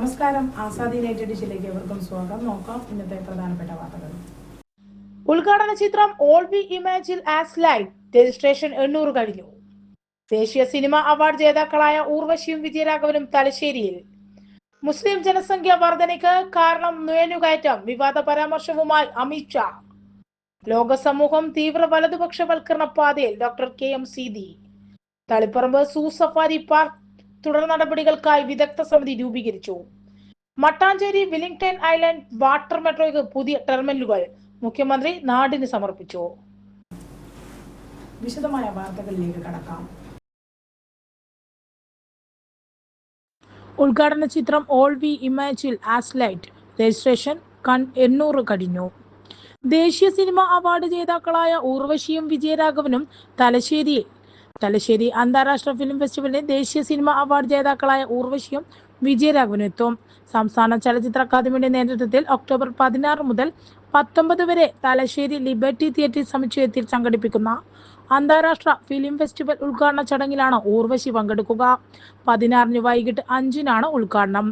നമസ്കാരം. ആസാദി യുണൈറ്റഡ് എവർക്കും സ്വാഗതം. നോക്കാം ഇന്നത്തെ പ്രധാനപ്പെട്ട വാർത്തകൾ. ഉദ്ഘാടന ചിത്രം all we imagine as light registration എണ്ണൂറ് കഴിഞ്ഞു. ദേശീയ സിനിമ അവാർഡ് ജേതാക്കളായ ഊർവശിയും വിജയരാഘവനും തലശ്ശേരിയിൽ. മുസ്ലിം ജനസംഖ്യ വർധനയ്ക്ക് കാരണം നുഴഞ്ഞുകയറ്റം വിവാദ പരാമർശവുമായി അമിത് ഷാ. ലോക സമൂഹം തീവ്ര വലതുപക്ഷവൽക്കരണ പാതയിൽ doctor K M Seethi. Taliparamba zoo safari park തുടർ നടപടികൾക്കായി വിദഗ്ധ സമിതി രൂപീകരിച്ചു. മട്ടാഞ്ചേരി വില്ലിംഗ്ടൺ ഐലൻഡ് വാട്ടർ മെട്രോയ്ക്ക് പുതിയ ടെർമിനലുകൾ മുഖ്യമന്ത്രി നാടിന് സമർപ്പിച്ചു. വിശദമായ വാർത്തകളിലേക്ക് കടക്കാം. ഉദ്ഘാടന ചിത്രം all we imagine as light registration കൺ എണ്ണൂറ് കഴിഞ്ഞു. ദേശീയ സിനിമ അവാർഡ് ജേതാക്കളായ ഊർവശിയും വിജയരാഘവനും തലശ്ശേരിയിൽ തലശ്ശേരി അന്താരാഷ്ട്ര ഫിലിം ഫെസ്റ്റിവലിന് ദേശീയ സിനിമ അവാർഡ് ജേതാക്കളായ ഊർവശിയും വിജയരാഘവനും എത്തും സംസ്ഥാന ചലച്ചിത്ര അക്കാദമിയുടെ നേതൃത്വത്തിൽ ഒക്ടോബർ പതിനാറ് മുതൽ പത്തൊമ്പത് വരെ തലശ്ശേരി ലിബർട്ടി തിയേറ്റർ സമുച്ചയത്തിൽ സംഘടിപ്പിക്കുന്ന അന്താരാഷ്ട്ര ഫിലിം ഫെസ്റ്റിവൽ ഉദ്ഘാടന ചടങ്ങിലാണ് ഊർവശി പങ്കെടുക്കുക. പതിനാറിന് വൈകിട്ട് അഞ്ചിനാണ് ഉദ്ഘാടനം.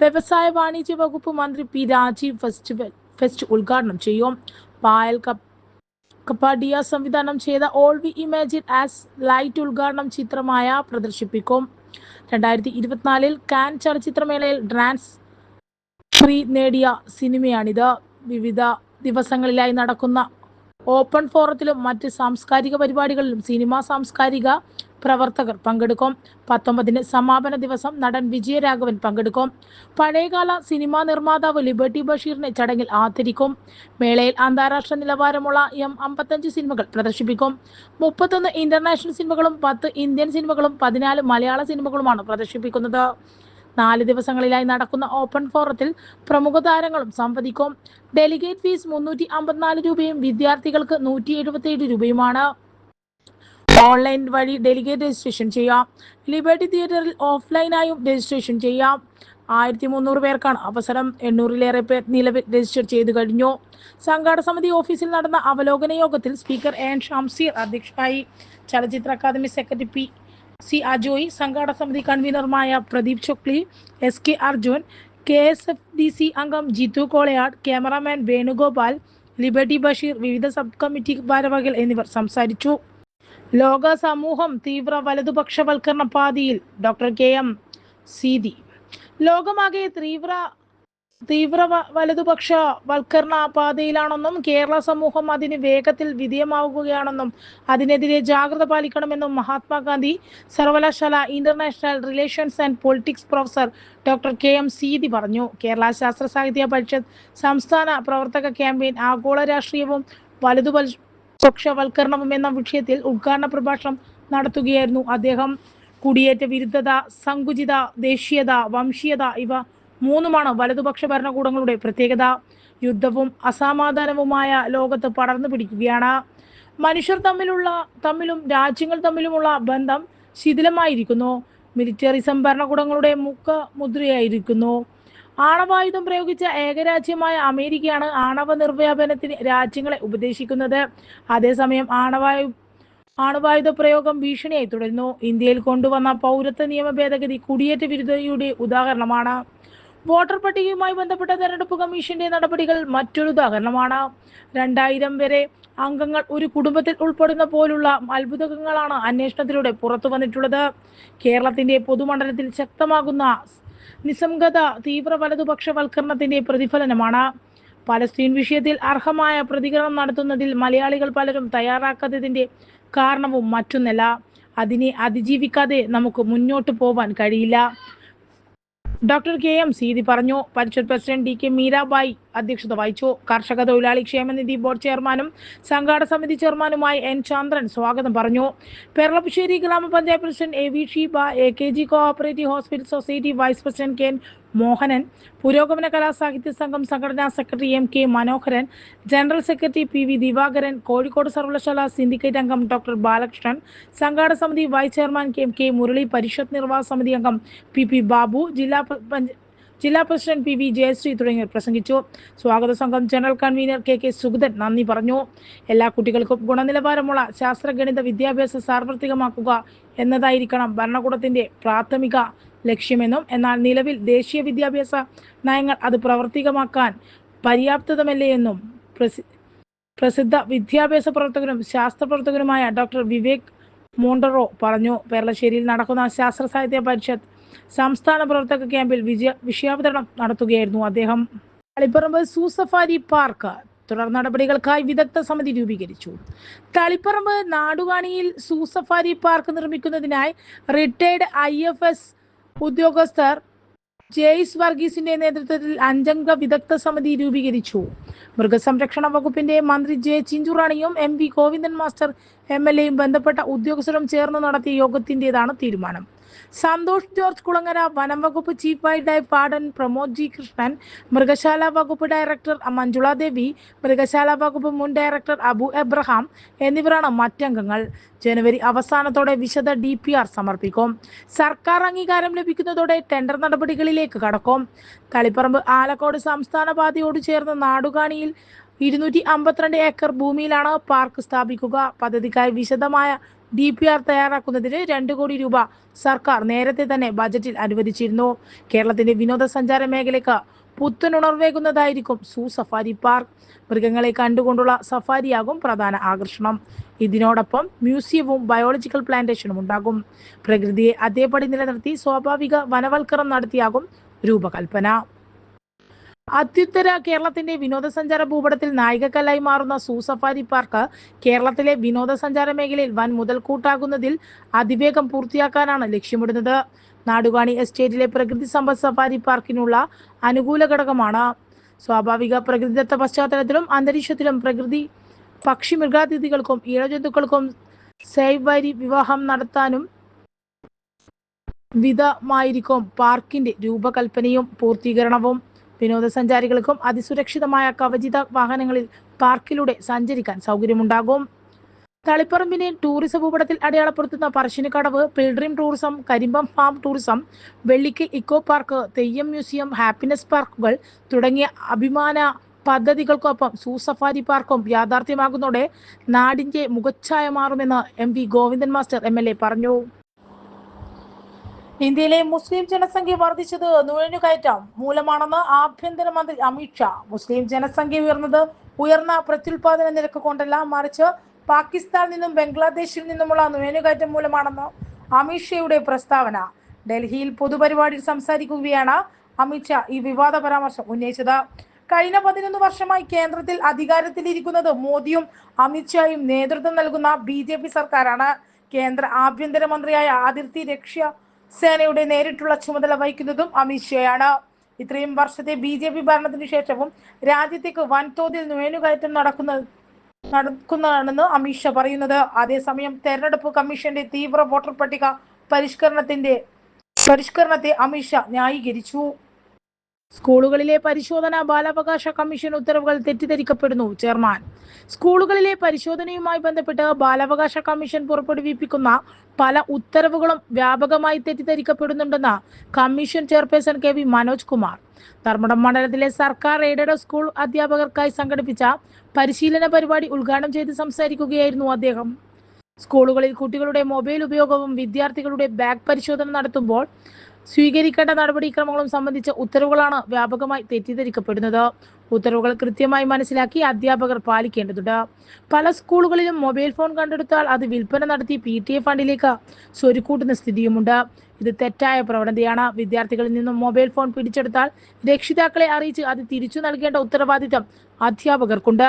വ്യവസായ വാണിജ്യ വകുപ്പ് മന്ത്രി പി രാജീവ് ഫെസ്റ്റിവൽ ഫെസ്റ്റ് ഉദ്ഘാടനം ചെയ്യും. പായൽ കപ് കപ്പാഡിയ സംവിധാനം ചെയ്ത all we imagine as light ഉദ്ഘാടനം ചിത്രമായ പ്രദർശിപ്പിക്കും. രണ്ടായിരത്തി ഇരുപത്തിനാലിൽ കാൻ ചലച്ചിത്രമേളയിൽ ഡ്രാൻസ് ഫ്രീ നേടിയ സിനിമയാണിത്. വിവിധ ദിവസങ്ങളിലായി നടക്കുന്ന ഓപ്പൺ ഫോറത്തിലും മറ്റ് സാംസ്കാരിക പരിപാടികളിലും സിനിമ സാംസ്കാരിക പ്രവർത്തകർ പങ്കെടുക്കും. പത്തൊമ്പതിന് സമാപന ദിവസം നടൻ വിജയരാഘവൻ പങ്കെടുക്കും. പഴയകാല സിനിമാ നിർമ്മാതാവ് ലിബർട്ടി ബഷീറിനെ ചടങ്ങിൽ ആദരിക്കും. മേളയിൽ അന്താരാഷ്ട്ര നിലവാരമുള്ള എം അമ്പത്തഞ്ച് സിനിമകൾ പ്രദർശിപ്പിക്കും. മുപ്പത്തൊന്ന് ഇന്റർനാഷണൽ സിനിമകളും പത്ത് ഇന്ത്യൻ സിനിമകളും പതിനാല് മലയാള സിനിമകളുമാണ് പ്രദർശിപ്പിക്കുന്നത്. നാല് ദിവസങ്ങളിലായി നടക്കുന്ന ഓപ്പൺ ഫോറത്തിൽ പ്രമുഖ താരങ്ങളും സംവദിക്കും. ഡെലിഗേറ്റ് ഫീസ് മുന്നൂറ്റി അമ്പത്തിനാല് രൂപയും വിദ്യാർത്ഥികൾക്ക് നൂറ്റി എഴുപത്തി ഏഴ് രൂപയുമാണ്. ഓൺലൈൻ വഴി ഡെലിഗേറ്റ് രജിസ്ട്രേഷൻ ചെയ്യാം. ലിബർട്ടി തിയേറ്ററിൽ ഓഫ്ലൈനായും രജിസ്ട്രേഷൻ ചെയ്യാം. ആയിരത്തി മുന്നൂറ് പേർക്കാണ് അവസരം. എണ്ണൂറിലേറെ പേർ നിലവിൽ രജിസ്റ്റർ ചെയ്തു കഴിഞ്ഞു. സംഘാടക സമിതി ഓഫീസിൽ നടന്ന അവലോകന യോഗത്തിൽ സ്പീക്കർ എൻ ഷംസീർ അധ്യക്ഷനായി. ചലച്ചിത്ര academy secretary P C Ajoy സംഘാടക സമിതി കൺവീനർമായ Pradeep Chokli S K Arjun K S F D C അംഗം ജിത്തു കോളയാട് ക്യാമറാമാൻ വേണുഗോപാൽ ലിബർട്ടി ബഷീർ വിവിധ സബ് കമ്മിറ്റി ഭാരവാഹികൾ എന്നിവർ സംസാരിച്ചു. ലോക സമൂഹം തീവ്ര വലതുപക്ഷവൽക്കരണ പാതിയിൽ ഡോക്ടർ കെ എം സീതി. ലോകമാകെ തീവ്ര തീവ്ര വലതുപക്ഷ വൽക്കരണ പാതയിലാണെന്നും കേരള സമൂഹം അതിന് വേഗത്തിൽ വിധേയമാവുകയാണെന്നും അതിനെതിരെ ജാഗ്രത പാലിക്കണമെന്നും മഹാത്മാഗാന്ധി സർവകലാശാല international relations and politics professor doctor K M Seethi പറഞ്ഞു. കേരള ശാസ്ത്ര സാഹിത്യ പരിഷത്ത് സംസ്ഥാന പ്രവർത്തക ക്യാമ്പയിൻ ആഗോള രാഷ്ട്രീയവും വലതുപക്ഷവൽക്കരണവും എന്ന വിഷയത്തിൽ ഉദ്ഘാടന പ്രഭാഷണം നടത്തുകയായിരുന്നു അദ്ദേഹം. കുടിയേറ്റ വിരുദ്ധത സങ്കുചിത ദേശീയത വംശീയത ഇവ മൂന്നുമാണ് വലതുപക്ഷ ഭരണകൂടങ്ങളുടെ പ്രത്യേകത. യുദ്ധവും അസമാധാനവുമായ ലോകത്ത് പടർന്നു പിടിക്കുകയാണ്. മനുഷ്യർ തമ്മിലുള്ള തമ്മിലും രാജ്യങ്ങൾ തമ്മിലുമുള്ള ബന്ധം ശിഥിലമായിരിക്കുന്നു. മിലിറ്ററിസം ഭരണകൂടങ്ങളുടെ മുഖ മുദ്രയായിരിക്കുന്നു. ആണവായുധം പ്രയോഗിച്ച ഏകരാജ്യമായ അമേരിക്കയാണ് ആണവ നിർവ്യാപനത്തിന് രാജ്യങ്ങളെ ഉപദേശിക്കുന്നത്. അതേസമയം ആണവായു ആണവായുധ പ്രയോഗം ഭീഷണിയായി തുടരുന്നു. ഇന്ത്യയിൽ കൊണ്ടുവന്ന പൗരത്വ നിയമ ഭേദഗതി കുടിയേറ്റ വിരുദ്ധതയുടെ ഉദാഹരണമാണ്. വോട്ടർ പട്ടികയുമായി ബന്ധപ്പെട്ട തെരഞ്ഞെടുപ്പ് കമ്മീഷന്റെ നടപടികൾ മറ്റൊരു ഉദാഹരണമാണ്. രണ്ടായിരം വരെ അംഗങ്ങൾ ഒരു കുടുംബത്തിൽ ഉൾപ്പെടുന്ന പോലുള്ള അത്ഭുതങ്ങളാണ് അന്വേഷണത്തിലൂടെ പുറത്തു വന്നിട്ടുള്ളത് കേരളത്തിന്റെ പൊതുമണ്ഡലത്തിൽ ശക്തമാകുന്ന നിസ്സംഗത തീവ്ര വലതുപക്ഷവൽക്കരണത്തിന്റെ പ്രതിഫലനമാണ്. പലസ്തീൻ വിഷയത്തിൽ അർഹമായ പ്രതികരണം നടത്തുന്നതിൽ മലയാളികൾ പലരും തയ്യാറാക്കാത്തതിന്റെ കാരണവും മറ്റൊന്നല്ല. അതിനെ അതിജീവിക്കാതെ നമുക്ക് മുന്നോട്ട് പോവാൻ കഴിയില്ല. ഡോക്ടർ കെ എം സീതി പറഞ്ഞു. Parishad president D K Meerabai അധ്യക്ഷത വഹിച്ചു. കർഷക തൊഴിലാളി ക്ഷേമനിധി ബോർഡ് ചെയർമാനും സംഘാടക സമിതി ചെയർമാനുമായി എൻ ചന്ദ്രൻ സ്വാഗതം പറഞ്ഞു. Perlappussery grama panchayat president A V Sheeba A K G cooperative hospital society vice president K Mohanan പുരോഗമന കലാസാഹിത്യ സംഘം സംഘടനാ secretary M K Manoharan general secretary P V Divakaran Kozhikode സർവകലാശാല സിൻഡിക്കേറ്റ് അംഗം ഡോക്ടർ ബാലകൃഷ്ണൻ സംഘാടക സമിതി vice chairman K M K Murali Parishad നിർവാഹ സമിതി അംഗം P P Babu ജില്ലാ ജില്ലാ പ്രസിഡന്റ് പി വി ജയശ്രീ തുടങ്ങിയവർ പ്രസംഗിച്ചു. സ്വാഗത സംഘം general convener K K Sugathan നന്ദി പറഞ്ഞു. എല്ലാ കുട്ടികൾക്കും ഗുണനിലവാരമുള്ള ശാസ്ത്രഗണിത വിദ്യാഭ്യാസം സാർവത്രികമാക്കുക എന്നതായിരിക്കണം ഭരണകൂടത്തിന്റെ പ്രാഥമിക ലക്ഷ്യമെന്നും എന്നാൽ നിലവിൽ ദേശീയ വിദ്യാഭ്യാസ നയങ്ങൾ അത് പ്രവർത്തികമാക്കാൻ പര്യാപ്തതമല്ലേ എന്നും പ്രസിദ്ധ വിദ്യാഭ്യാസ പ്രവർത്തകനും ശാസ്ത്ര പ്രവർത്തകനുമായ ഡോക്ടർ വിവേക് മോണ്ടറോ പറഞ്ഞു. പേരളശ്ശേരിയിൽ നടക്കുന്ന ശാസ്ത്ര സാഹിത്യ പരിഷത്ത് സംസ്ഥാന പ്രവർത്തക ക്യാമ്പിൽ വിജയ വിഷയാവതരണം നടത്തുകയായിരുന്നു അദ്ദേഹം. തളിപ്പറമ്പ് സൂസഫാരി പാർക്ക് തുടർ നടപടികൾക്കായി വിദഗ്ധ സമിതി രൂപീകരിച്ചു. തളിപ്പറമ്പ് നാടുകാണിയിൽ സൂസഫാരി പാർക്ക് നിർമ്മിക്കുന്നതിനായി റിട്ടയർഡ് ഐ എഫ് എസ് ഉദ്യോഗസ്ഥർ ജെയ്സ് വർഗീസിന്റെ നേതൃത്വത്തിൽ അഞ്ചംഗ വിദഗ്ധ സമിതി രൂപീകരിച്ചു. മൃഗസംരക്ഷണ വകുപ്പിന്റെ മന്ത്രി J ചിഞ്ചുറാണിയും M V Govindan master M L എയും ബന്ധപ്പെട്ട ഉദ്യോഗസ്ഥരും ചേർന്ന് നടത്തിയ യോഗത്തിന്റേതാണ് തീരുമാനം. സന്തോഷ് ജോർജ് കുളങ്ങര വനം വകുപ്പ് chief wildlife warden Pramod G Krishnan മൃഗശാല വകുപ്പ് ഡയറക്ടർ മഞ്ജുള ദേവി മൃഗശാല വകുപ്പ് മുൻ ഡയറക്ടർ അബു എബ്രഹാം എന്നിവരാണ് മറ്റംഗങ്ങൾ. ജനുവരി അവസാനത്തോടെ വിശദ ഡി പി ആർ സമർപ്പിക്കും. സർക്കാർ അംഗീകാരം ലഭിക്കുന്നതോടെ ടെൻഡർ നടപടികളിലേക്ക് കടക്കും. തളിപ്പറമ്പ് ആലക്കോട് സംസ്ഥാന പാതയോട് ചേർന്ന് നാടുകാണിയിൽ ഇരുന്നൂറ്റി അമ്പത്തിരണ്ട് ഏക്കർ ഭൂമിയിലാണ് പാർക്ക് സ്ഥാപിക്കുക. പദ്ധതിക്കായി വിശദമായ ഡി പി ആർ തയ്യാറാക്കുന്നതിന് രണ്ട് കോടി രൂപ സർക്കാർ നേരത്തെ തന്നെ ബജറ്റിൽ അനുവദിച്ചിരുന്നു. കേരളത്തിന്റെ വിനോദസഞ്ചാര മേഖലയ്ക്ക് പുത്തനുണർവേകുന്നതായിരിക്കും സൂ സഫാരി പാർക്ക്. മൃഗങ്ങളെ കണ്ടുകൊണ്ടുള്ള സഫാരിയാകും പ്രധാന ആകർഷണം. ഇതിനോടൊപ്പം മ്യൂസിയവും ബയോളജിക്കൽ പ്ലാന്റേഷനും ഉണ്ടാകും. പ്രകൃതിയെ അതേപടി നിലനിർത്തി സ്വാഭാവിക വനവൽക്കരണം നടത്തിയാകും രൂപകൽപ്പന. അത്യുത്തര കേരളത്തിന്റെ വിനോദസഞ്ചാര ഭൂപടത്തിൽ നായികക്കല്ലായി മാറുന്ന സൂസഫാരി പാർക്ക് കേരളത്തിലെ വിനോദസഞ്ചാര മേഖലയിൽ വൻ മുതൽക്കൂട്ടാകുന്നതിൽ അതിവേഗം പൂർത്തിയാക്കാനാണ് ലക്ഷ്യമിടുന്നത്. നാടുകാണി എസ്റ്റേറ്റിലെ പ്രകൃതി സമ്പദ് സഫാരി പാർക്കിനുള്ള അനുകൂല ഘടകമാണ്. സ്വാഭാവിക പ്രകൃതിദത്ത പശ്ചാത്തലത്തിലും അന്തരീക്ഷത്തിലും പ്രകൃതി പക്ഷി മൃഗാതിഥികൾക്കും ഇഴജന്തുക്കൾക്കും സൈവരി വിവാഹം നടത്താനും വിധമായിരിക്കും പാർക്കിന്റെ രൂപകൽപ്പനയും പൂർത്തീകരണവും. വിനോദസഞ്ചാരികൾക്കും അതിസുരക്ഷിതമായ കവചിത വാഹനങ്ങളിൽ പാർക്കിലൂടെ സഞ്ചരിക്കാൻ സൗകര്യമുണ്ടാകും. തളിപ്പറമ്പിനെ ടൂറിസം ഭൂപടത്തിൽ അടയാളപ്പെടുത്തുന്ന Parassinikkadavu പിൽഡ്രീം tourism Karimbam farm tourism Vellikkal eco park Theyyam museum happiness പാർക്കുകൾ തുടങ്ങിയ അഭിമാന പദ്ധതികൾക്കൊപ്പം സൂ സഫാരി പാർക്കും യാഥാർത്ഥ്യമാകുന്നതോടെ നാടിന്റെ മുഖച്ഛായ മാറുമെന്ന് M V Govindan master M പറഞ്ഞു. ഇന്ത്യയിലെ മുസ്ലിം ജനസംഖ്യ വർദ്ധിച്ചത് നുഴഞ്ഞുകയറ്റം മൂലമാണെന്ന് ആഭ്യന്തരമന്ത്രി അമിത്ഷാ മുസ്ലിം ജനസംഖ്യ ഉയർന്നത് ഉയർന്ന പ്രത്യുൽപാദന നിരക്ക് കൊണ്ടല്ല മറിച്ച് പാകിസ്ഥാനിൽ നിന്നും ബംഗ്ലാദേശിൽ നിന്നുമുള്ള നുഴഞ്ഞുകയറ്റം മൂലമാണെന്ന് അമിത്ഷയുടെ പ്രസ്താവന. ഡൽഹിയിൽ പൊതുപരിപാടിയിൽ സംസാരിക്കുകയാണ് അമിത്ഷാ ഈ വിവാദ പരാമർശം ഉന്നയിച്ചത്. കഴിഞ്ഞ പതിനൊന്ന് വർഷമായി കേന്ദ്രത്തിൽ അധികാരത്തിലിരിക്കുന്നത് മോദിയും അമിത്ഷായും നേതൃത്വം നൽകുന്ന ബി സർക്കാരാണ്. കേന്ദ്ര ആഭ്യന്തരമന്ത്രിയായ അതിർത്തി രക്ഷ സേനയുടെ നേരിട്ടുള്ള ചുമതല വഹിക്കുന്നതും അമിത്ഷായാണ്. ഇത്രയും വർഷത്തെ ബി ജെ പി ഭരണത്തിന് ശേഷവും രാജ്യത്തേക്ക് വൻതോതിൽ നുഴഞ്ഞുകയറ്റം നടക്കുന്ന നടക്കുന്നതാണെന്ന് അമിത്ഷാ പറയുന്നത്. അതേസമയം തെരഞ്ഞെടുപ്പ് കമ്മീഷന്റെ തീവ്ര വോട്ടർ പട്ടിക പരിഷ്കരണത്തിന്റെ പരിഷ്കരണത്തെ അമിത്ഷാ ന്യായീകരിച്ചു. സ്കൂളുകളിലെ പരിശോധന ബാലാവകാശ കമ്മീഷൻ ഉത്തരവുകൾ തെറ്റിദ്ധരിക്കപ്പെടുന്നു ചെയർമാൻ. സ്കൂളുകളിലെ പരിശോധനയുമായി ബന്ധപ്പെട്ട് ബാലാവകാശ കമ്മീഷൻ പുറപ്പെടുവിപ്പിക്കുന്ന പല ഉത്തരവുകളും വ്യാപകമായി തെറ്റിദ്ധരിക്കപ്പെടുന്നുണ്ടെന്ന് commission chairperson K V Manoj Kumar. Dharmadam മണ്ഡലത്തിലെ സർക്കാർ എയ്ഡഡ് സ്കൂൾ അധ്യാപകർക്കായി സംഘടിപ്പിച്ച പരിശീലന പരിപാടി ഉദ്ഘാടനം ചെയ്ത് സംസാരിക്കുകയായിരുന്നു അദ്ദേഹം. സ്കൂളുകളിൽ കുട്ടികളുടെ മൊബൈൽ ഉപയോഗവും വിദ്യാർത്ഥികളുടെ ബാഗ് പരിശോധന നടത്തുമ്പോൾ സ്വീകരിക്കേണ്ട നടപടിക്രമങ്ങളും സംബന്ധിച്ച ഉത്തരവുകളാണ് വ്യാപകമായി തെറ്റിദ്ധരിക്കപ്പെടുന്നത്. ഉത്തരവുകൾ കൃത്യമായി മനസ്സിലാക്കി അധ്യാപകർ പാലിക്കേണ്ടതുണ്ട്. പല സ്കൂളുകളിലും മൊബൈൽ ഫോൺ കണ്ടെടുത്താൽ അത് വിൽപ്പന നടത്തി പി ടി എ ഫണ്ടിലേക്ക് സ്വരുക്കൂട്ടുന്ന സ്ഥിതിയുമുണ്ട്. ഇത് തെറ്റായ പ്രവണതയാണ്. വിദ്യാർത്ഥികളിൽ നിന്നും മൊബൈൽ ഫോൺ പിടിച്ചെടുത്താൽ രക്ഷിതാക്കളെ അറിയിച്ച് അത് തിരിച്ചു നൽകേണ്ട ഉത്തരവാദിത്തം അധ്യാപകർക്കുണ്ട്.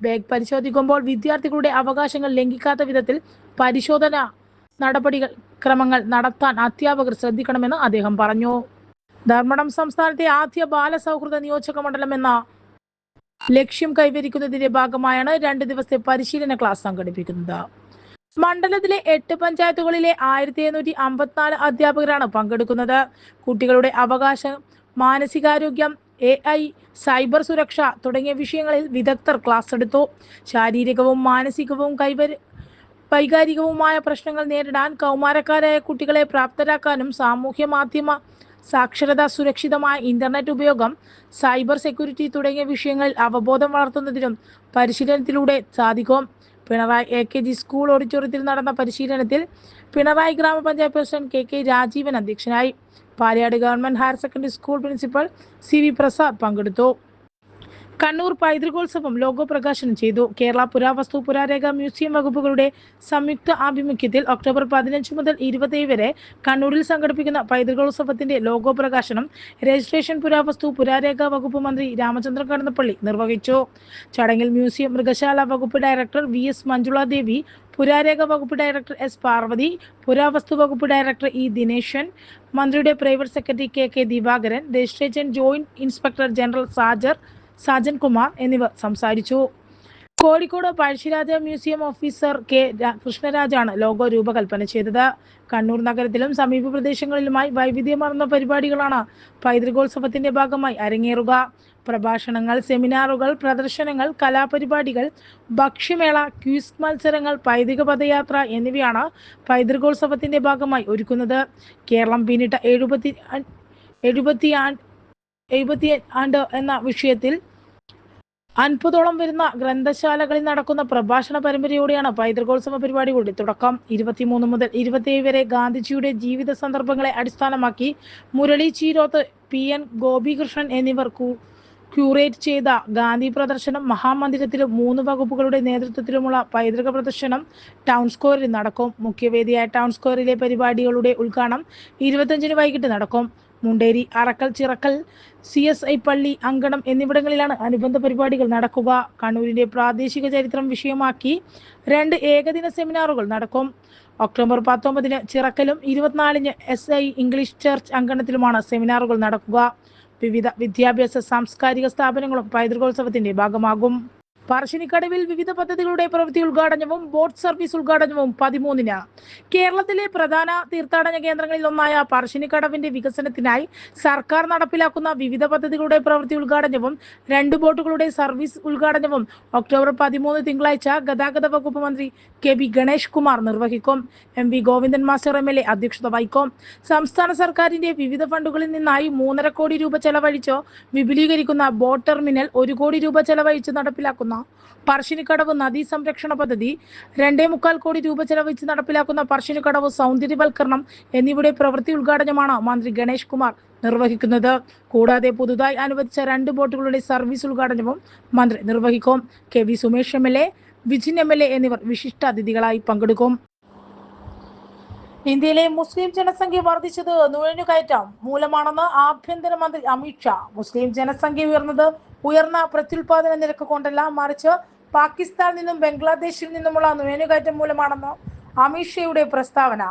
ബാഗ് പരിശോധിക്കുമ്പോൾ വിദ്യാർത്ഥികളുടെ അവകാശങ്ങൾ ലംഘിക്കാത്ത വിധത്തിൽ പരിശോധന നടപടികൾ ക്രമങ്ങൾ നടത്താൻ അധ്യാപകർ ശ്രദ്ധിക്കണമെന്ന് അദ്ദേഹം പറഞ്ഞു. ധർമ്മടം സംസ്ഥാനത്തെ ആദ്യ ബാലസൗഹൃദ നിയോജക മണ്ഡലം എന്ന ലക്ഷ്യം കൈവരിക്കുന്നതിന്റെ ഭാഗമായാണ് രണ്ട് ദിവസത്തെ പരിശീലന ക്ലാസ് സംഘടിപ്പിക്കുന്നത്. മണ്ഡലത്തിലെ എട്ട് പഞ്ചായത്തുകളിലെ ആയിരത്തി എണ്ണൂറ്റി അമ്പത്തിനാല് അധ്യാപകരാണ് പങ്കെടുക്കുന്നത്. കുട്ടികളുടെ അവകാശം മാനസികാരോഗ്യം എ ഐ സൈബർ സുരക്ഷ തുടങ്ങിയ വിഷയങ്ങളിൽ വിദഗ്ധർ ക്ലാസ് എടുത്തു. ശാരീരികവും മാനസികവും കൈവരി വൈകാരികവുമായ പ്രശ്നങ്ങൾ നേരിടാൻ കൗമാരക്കാരായ കുട്ടികളെ പ്രാപ്തരാക്കാനും സാമൂഹ്യ മാധ്യമ സാക്ഷരത സുരക്ഷിതമായ ഇന്റർനെറ്റ് ഉപയോഗം സൈബർ സെക്യൂരിറ്റി തുടങ്ങിയ വിഷയങ്ങളിൽ അവബോധം വളർത്തുന്നതിനും പരിശീലനത്തിലൂടെ സാധിക്കും. Pinarayi A K G school ഓഡിറ്റോറിയത്തിൽ നടന്ന പരിശീലനത്തിൽ പിണറായി ഗ്രാമപഞ്ചായത്ത് പ്രസിഡന്റ് കെ കെ രാജീവൻ അധ്യക്ഷനായി. Palayad government higher secondary school principal C V Prasad പങ്കെടുത്തു. കണ്ണൂർ പൈതൃകോത്സവം ലോഗോ പ്രകാശനം ചെയ്തു. കേരള പുരാവസ്തു പുരാരേഖ മ്യൂസിയം വകുപ്പുകളുടെ സംയുക്ത ആഭിമുഖ്യത്തിൽ ഒക്ടോബർ പതിനഞ്ച് മുതൽ ഇരുപത്തേഴ് വരെ കണ്ണൂരിൽ സംഘടിപ്പിക്കുന്ന പൈതൃകോത്സവത്തിന്റെ ലോഗോ പ്രകാശനം രജിസ്ട്രേഷൻ പുരാവസ്തു പുരാരേഖ വകുപ്പ് മന്ത്രി രാമചന്ദ്രൻ കടന്നപ്പള്ളി നിർവഹിച്ചു. ചടങ്ങിൽ മ്യൂസിയം മൃഗശാല വകുപ്പ് director V S Manjula Devi പുരാരേഖ വകുപ്പ് ഡയറക്ടർ എസ് പാർവതി പുരാവസ്തു വകുപ്പ് ഡയറക്ടർ ഇ ദിനേശൻ മന്ത്രിയുടെ private secretary K K Divakaran registration joint inspector general Sajar Sajan Kumar എന്നിവർ സംസാരിച്ചു. Kozhikode Pazhassiraja museum officer K കൃഷ്ണരാജാണ് logo രൂപകൽപ്പന ചെയ്തത്. കണ്ണൂർ നഗരത്തിലും സമീപ പ്രദേശങ്ങളിലുമായി വൈവിധ്യമാർന്ന പരിപാടികളാണ് പൈതൃകോത്സവത്തിന്റെ ഭാഗമായി അരങ്ങേറുക. പ്രഭാഷണങ്ങൾ സെമിനാറുകൾ പ്രദർശനങ്ങൾ കലാപരിപാടികൾ ഭക്ഷ്യമേള ക്യൂസ് മത്സരങ്ങൾ പൈതൃക പദയാത്ര എന്നിവയാണ് പൈതൃകോത്സവത്തിന്റെ ഭാഗമായി ഒരുക്കുന്നത്. കേരളം പിന്നിട്ട എഴുപത്തി എഴുപത്തി എഴുപത്തി ആണ്ട് എന്ന വിഷയത്തിൽ അൻപതോളം വരുന്ന ഗ്രന്ഥശാലകളിൽ നടക്കുന്ന പ്രഭാഷണ പരമ്പരയോടെയാണ് പൈതൃകോത്സവ കൂടി തുടക്കം. ഇരുപത്തിമൂന്ന് മുതൽ ഇരുപത്തിയേഴ് വരെ ഗാന്ധിജിയുടെ ജീവിത സന്ദർഭങ്ങളെ അടിസ്ഥാനമാക്കി മുരളി ചീരോത്ത് പി. എൻ. ഗോപികൃഷ്ണൻ എന്നിവർ ക്യൂറേറ്റ് ചെയ്ത ഗാന്ധി പ്രദർശനം മഹാമന്ദിരത്തിലും മൂന്ന് വകുപ്പുകളുടെ നേതൃത്വത്തിലുമുള്ള പൈതൃക പ്രദർശനം ടൗൺ സ്ക്വയറിൽ നടക്കും. മുഖ്യവേദിയായ ടൗൺ സ്ക്വയറിലെ പരിപാടികളുടെ ഉദ്ഘാടനം ഇരുപത്തഞ്ചിന് വൈകിട്ട് നടക്കും. Munderi Arakkal Chirakkal C S I പള്ളി അങ്കണം എന്നിവിടങ്ങളിലാണ് അനുബന്ധ പരിപാടികൾ നടക്കുക. കണ്ണൂരിന്റെ പ്രാദേശിക ചരിത്രം വിഷയമാക്കി രണ്ട് ഏകദിന സെമിനാറുകൾ നടക്കും. ഒക്ടോബർ പത്തൊമ്പതിന് ചിറക്കലും ഇരുപത്തിനാലിന് എസ് ഐ ഇംഗ്ലീഷ് ചർച്ച് അങ്കണത്തിലുമാണ് സെമിനാറുകൾ നടക്കുക. വിവിധ വിദ്യാഭ്യാസ സാംസ്കാരിക സ്ഥാപനങ്ങളും പൈതൃകോത്സവത്തിന്റെ ഭാഗമാകും. പറശ്ശിനിക്കടവിൽ വിവിധ പദ്ധതികളുടെ പ്രവൃത്തി ഉദ്ഘാടനവും ബോട്ട് സർവീസ് ഉദ്ഘാടനവും പതിമൂന്നിന്. കേരളത്തിലെ പ്രധാന തീർത്ഥാടന കേന്ദ്രങ്ങളിൽ ഒന്നായ പറശ്ശിനിക്കടവിന്റെ വികസനത്തിനായി സർക്കാർ നടപ്പിലാക്കുന്ന വിവിധ പദ്ധതികളുടെ പ്രവൃത്തി ഉദ്ഘാടനവും രണ്ട് ബോട്ടുകളുടെ സർവീസ് ഉദ്ഘാടനവും ഒക്ടോബർ പതിമൂന്ന് തിങ്കളാഴ്ച ഗതാഗത വകുപ്പ് മന്ത്രി കെ വി ഗണേഷ് കുമാർ നിർവഹിക്കും. M V Govindan master M L A അധ്യക്ഷത വഹിക്കും. സംസ്ഥാന സർക്കാരിന്റെ വിവിധ ഫണ്ടുകളിൽ നിന്നായി മൂന്നര കോടി രൂപ ചെലവഴിച്ച് വിപുലീകരിക്കുന്ന ബോട്ട് ടെർമിനൽ ഒരു കോടി രൂപ ചെലവഴിച്ച് നടപ്പിലാക്കുന്ന പറശ്ശിനിക്കടവ് നദീ സംരക്ഷണ പദ്ധതി രണ്ടേ മുക്കാൽ കോടി രൂപ ചെലവഴിച്ച് നടപ്പിലാക്കുന്ന പറശ്ശിനിക്കടവ് സൗന്ദര്യവൽക്കരണം എന്നിവയുടെ പ്രവൃത്തി ഉദ്ഘാടനമാണ് മന്ത്രി ഗണേഷ് കുമാർ നിർവഹിക്കുന്നത്. കൂടാതെ പുതുതായി അനുവദിച്ച രണ്ട് ബോട്ടുകളുടെ സർവീസ് ഉദ്ഘാടനവും മന്ത്രി നിർവഹിക്കും. K V Sumesh M L A Vijin M L A എന്നിവർ വിശിഷ്ടാതിഥികളായി പങ്കെടുക്കും. ഇന്ത്യയിലെ മുസ്ലിം ജനസംഖ്യ വർദ്ധിച്ചത് നുഴഞ്ഞുകയറ്റം മൂലമാണെന്ന് ആഭ്യന്തരമന്ത്രി അമിത്ഷാ മുസ്ലിം ജനസംഖ്യ ഉയർന്നത് ഉയർന്ന പ്രത്യുൽപാദന നിരക്ക് കൊണ്ടല്ല മറിച്ച് പാകിസ്ഥാനിൽ നിന്നും ബംഗ്ലാദേശിൽ നിന്നുമുള്ള നുഴഞ്ഞുകയറ്റം മൂലമാണെന്ന് അമിത്ഷയുടെ പ്രസ്താവന.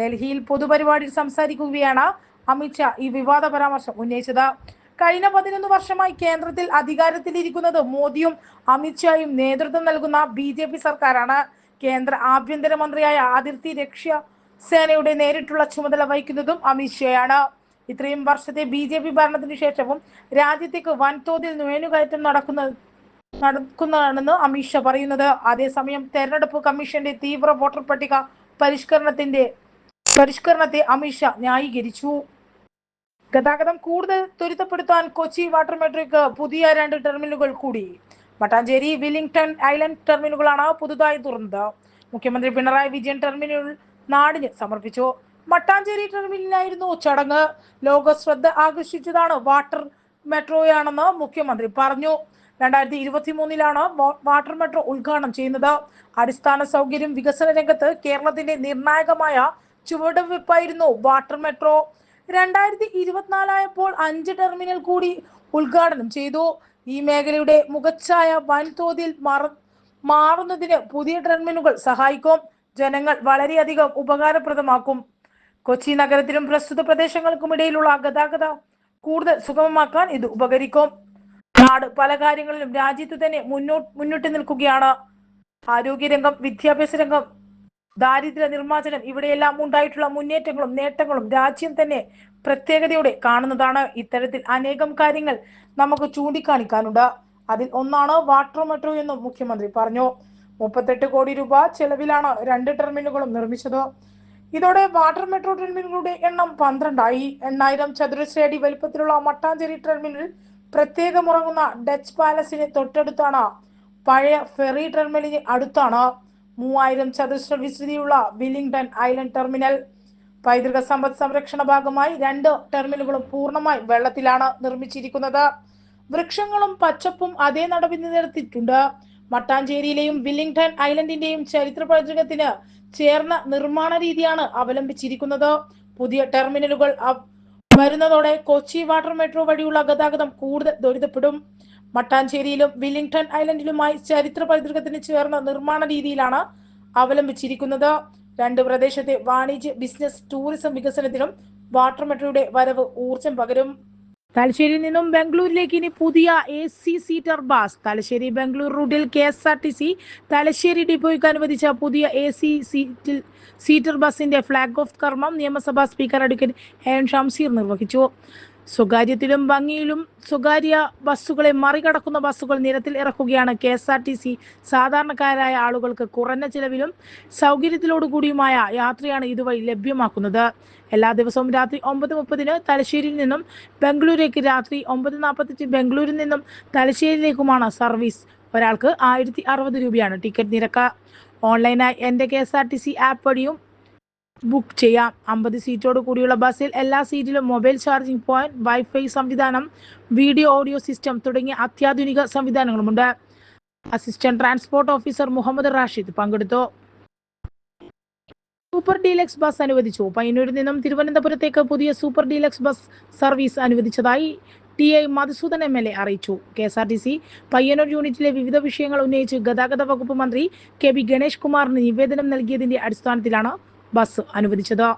ഡൽഹിയിൽ പൊതുപരിപാടിയിൽ സംസാരിക്കുകയാണ് അമിത്ഷാ ഈ വിവാദ പരാമർശം ഉന്നയിച്ചത്. കഴിഞ്ഞ പതിനൊന്ന് വർഷമായി കേന്ദ്രത്തിൽ അധികാരത്തിലിരിക്കുന്നത് മോദിയും അമിത്ഷായും നേതൃത്വം നൽകുന്ന ബി സർക്കാരാണ്. കേന്ദ്ര ആഭ്യന്തരമന്ത്രിയായ അതിർത്തി രക്ഷ സേനയുടെ നേരിട്ടുള്ള ചുമതല വഹിക്കുന്നതും അമിത്ഷായാണ് ഇത്രയും വർഷത്തെ ബി ജെ പി ഭരണത്തിന് ശേഷവും രാജ്യത്തേക്ക് വൻതോതിൽ നുഴഞ്ഞുകയറ്റം നടക്കുന്ന നടക്കുന്നതാണെന്ന് അമിത്ഷാ പറയുന്നത്. അതേസമയം തെരഞ്ഞെടുപ്പ് കമ്മീഷന്റെ തീവ്ര വോട്ടർ പട്ടിക പരിഷ്കരണത്തിന്റെ പരിഷ്കരണത്തെ അമിത്ഷാ ന്യായീകരിച്ചു. ഗതാഗതം കൂടുതൽ ത്വരിതപ്പെടുത്താൻ കൊച്ചി വാട്ടർ മെട്രോയ്ക്ക് പുതിയ രണ്ട് ടെർമിനലുകൾ കൂടി. മട്ടാഞ്ചേരി വില്ലിംഗ്ടൺ ഐലൻഡ് ടെർമിനലുകളാണ് പുതുതായി തുറന്നത്. മുഖ്യമന്ത്രി പിണറായി വിജയൻ ടെർമിനൽ നാടിന് സമർപ്പിച്ചു. മട്ടാഞ്ചേരി ടെർമിനലിലായിരുന്നു ചടങ്ങ്. ലോക ശ്രദ്ധ ആകർഷിച്ചതാണ് വാട്ടർ മെട്രോയാണെന്ന് മുഖ്യമന്ത്രി പറഞ്ഞു. രണ്ടായിരത്തി ഇരുപത്തി മൂന്നിലാണ് വാട്ടർ മെട്രോ ഉദ്ഘാടനം ചെയ്യുന്നത്. അടിസ്ഥാന സൗകര്യം വികസന രംഗത്ത് കേരളത്തിന്റെ നിർണായകമായ ചുവടുവെപ്പായിരുന്നു വാട്ടർ മെട്രോ. രണ്ടായിരത്തി ഇരുപത്തിനാലായപ്പോൾ അഞ്ച് ടെർമിനൽ കൂടി ഉദ്ഘാടനം ചെയ്തു. ഈ മേഖലയുടെ മുഖച്ഛായ വൻതോതിൽ മാറ മാറുന്നതിന് പുതിയ ടെർമിനലുകൾ സഹായിക്കും. ജനങ്ങൾ വളരെയധികം ഉപകാരപ്രദമാക്കും. കൊച്ചി നഗരത്തിലും പ്രസ്തുത പ്രദേശങ്ങൾക്കുമിടയിലുള്ള ഗതാഗത കൂടുതൽ സുഗമമാക്കാൻ ഇത് ഉപകരിക്കും. നാട് പല കാര്യങ്ങളിലും രാജ്യത്ത് തന്നെ മുന്നോട്ട് മുന്നിട്ട് നിൽക്കുകയാണ്. ആരോഗ്യരംഗം വിദ്യാഭ്യാസ രംഗം ദാരിദ്ര്യ നിർമ്മാർജനം ഇവിടെയെല്ലാം ഉണ്ടായിട്ടുള്ള മുന്നേറ്റങ്ങളും നേട്ടങ്ങളും രാജ്യം തന്നെ പ്രത്യേകതയോടെ കാണുന്നതാണ്. ഇത്തരത്തിൽ അനേകം കാര്യങ്ങൾ നമുക്ക് ചൂണ്ടിക്കാണിക്കാനുണ്ട്. അതിൽ ഒന്നാണ് വാട്ടർ മെട്രോ എന്നും മുഖ്യമന്ത്രി പറഞ്ഞു. മുപ്പത്തെട്ട് കോടി രൂപ ചെലവിലാണ് രണ്ട് ടെർമിനലുകളും നിർമ്മിച്ചത്. ഇതോടെ വാട്ടർ മെട്രോ ടെർമിനലുകളുടെ എണ്ണം പന്ത്രണ്ടായി. എണ്ണായിരം ചതുരശ്ര അടി വലിപ്പത്തിലുള്ള മട്ടാഞ്ചേരി ടെർമിനൽ പ്രത്യേകം ഉറങ്ങുന്ന ഡച്ച് പാലസിന് തൊട്ടടുത്താണ്. പഴയ ഫെറി ടെർമിനലിന് അടുത്താണ്. മൂവായിരം ചതുരശ്ര വിസ്തൃതിയുള്ള വില്ലിംഗ്ടൺ ഐലൻഡ് ടെർമിനൽ. പൈതൃക സമ്പദ് സംരക്ഷണ ഭാഗമായി രണ്ട് ടെർമിനലുകളും പൂർണമായി വെള്ളത്തിലാണ് നിർമ്മിച്ചിരിക്കുന്നത്. വൃക്ഷങ്ങളും പച്ചപ്പും അതേ നടപടി നിലനിർത്തിയിട്ടുണ്ട്. മട്ടാഞ്ചേരിയിലെയും വില്ലിംഗ്ടൺ ഐലൻഡിന്റെയും ചരിത്ര പൈതൃകത്തിന് ചേർന്ന നിർമ്മാണ രീതിയാണ് അവലംബിച്ചിരിക്കുന്നത്. പുതിയ ടെർമിനലുകൾ വരുന്നതോടെ കൊച്ചി വാട്ടർ മെട്രോ വഴിയുള്ള ഗതാഗതം കൂടുതൽ ദുരിതപ്പെടും മട്ടാഞ്ചേരിയിലും വില്ലിംഗ്ടൺ ഐലൻഡിലുമായി ചരിത്ര പൈതൃകത്തിന് ചേർന്ന നിർമ്മാണ രീതിയിലാണ് അവലംബിച്ചിരിക്കുന്നത്. രണ്ട് പ്രദേശത്തെ വാണിജ്യ ബിസിനസ് ടൂറിസം വികസനത്തിനും വാട്ടർ മെട്രോയുടെ വരവ് ഊർജം പകരും. തലശ്ശേരിയിൽ നിന്നും ബംഗളൂരിലേക്ക് ഇനി പുതിയ A C seater bus Thalassery Bangalore റൂട്ടിൽ K S R T C Thalassery ഡിപ്പോയ്ക്ക് അനുവദിച്ച പുതിയ എ സി സീറ്റിൽ സീറ്റർ ബസിന്റെ ഫ്ലാഗ് ഓഫ് കർമ്മം നിയമസഭാ സ്പീക്കർ അഡ്വക്കേറ്റ് എൻ ഷംസീർ നിർവഹിച്ചു. സ്വകാര്യത്തിലും ഭംഗിയിലും സ്വകാര്യ ബസ്സുകളെ മറികടക്കുന്ന ബസ്സുകൾ നിരത്തിൽ ഇറക്കുകയാണ് K S R T C സാധാരണക്കാരായ ആളുകൾക്ക് കുറഞ്ഞ ചിലവിലും സൗകര്യത്തിലോടുകൂടിയുമായ യാത്രയാണ് ഇതുവഴി ലഭ്യമാക്കുന്നത്. എല്ലാ ദിവസവും രാത്രി ഒമ്പത് മുപ്പതിന് തലശ്ശേരിയിൽ നിന്നും ബംഗളൂരേക്ക് രാത്രി ഒമ്പത് നാൽപ്പത്തഞ്ച് ബംഗളൂരിൽ നിന്നും തലശ്ശേരിയിലേക്കുമാണ് സർവീസ്. ഒരാൾക്ക് ആയിരത്തി അറുപത് രൂപയാണ് ടിക്കറ്റ് നിരക്ക്. ഓൺലൈനായി എന്റെ K S R T C app വഴിയും ബുക്ക് ചെയ്യാം. അമ്പത് സീറ്റോട് കൂടിയുള്ള ബസ്സിൽ എല്ലാ സീറ്റിലും മൊബൈൽ ചാർജിംഗ് പോയിന്റ് വൈഫൈ സംവിധാനം വീഡിയോ ഓഡിയോ സിസ്റ്റം തുടങ്ങിയ അത്യാധുനിക സംവിധാനങ്ങളുമുണ്ട്. Assistant transport officer Muhammad Rashid പങ്കെടുത്തു. സൂപ്പർ ഡീലക്സ് ബസ് അനുവദിച്ചു. പയ്യന്നൂരിൽ നിന്നും തിരുവനന്തപുരത്തേക്ക് പുതിയ സൂപ്പർ ഡീലക്സ് ബസ് സർവീസ് അനുവദിച്ചതായി T I Madhusudan M L A അറിയിച്ചു. K S R T C Payyanur യൂണിറ്റിലെ വിവിധ വിഷയങ്ങൾ ഉന്നയിച്ച് ഗതാഗത വകുപ്പ് മന്ത്രി കെ ബി ഗണേഷ് കുമാറിന് നിവേദനം നൽകിയതിന്റെ അടിസ്ഥാനത്തിലാണ് ബസ് അനുവദിച്ചത്.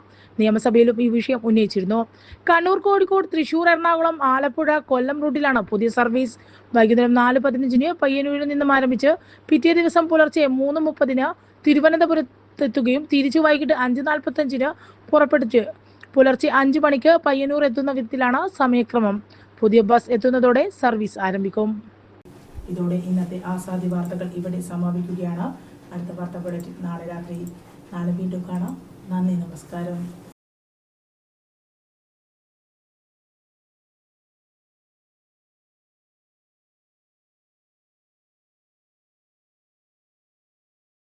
നിയമസഭയിലും ഈ വിഷയം ഉന്നയിച്ചിരുന്നു. കണ്ണൂർ കോഴിക്കോട് തൃശൂർ എറണാകുളം ആലപ്പുഴ കൊല്ലം റൂട്ടിലാണ് പുതിയ സർവീസ്. വൈകുന്നേരം നാല് പതിനഞ്ചിന് പയ്യന്നൂരിൽ നിന്നും ആരംഭിച്ച് പിറ്റേ ദിവസം പുലർച്ചെ മൂന്ന് മുപ്പതിന് തിരുവനന്തപുരത്തെത്തുകയും തിരിച്ചു വൈകിട്ട് അഞ്ച് നാൽപ്പത്തഞ്ചിന് പുറപ്പെടുത്ത്. പുലർച്ചെ അഞ്ച് മണിക്ക് പയ്യന്നൂർ എത്തുന്ന വിധത്തിലാണ് സമയക്രമം. പുതിയ ബസ് എത്തുന്നതോടെ സർവീസ് ആരംഭിക്കും. ഇതോടെ ഇന്നത്തെ ആസാദി വാർത്തകൾ ഇവിടെ സമാപിക്കുകയാണ്. അടുത്ത വാർത്ത നാളെ രാത്രി നാളെ വീണ്ടും കാണാം. നന്ദി നമസ്കാരം.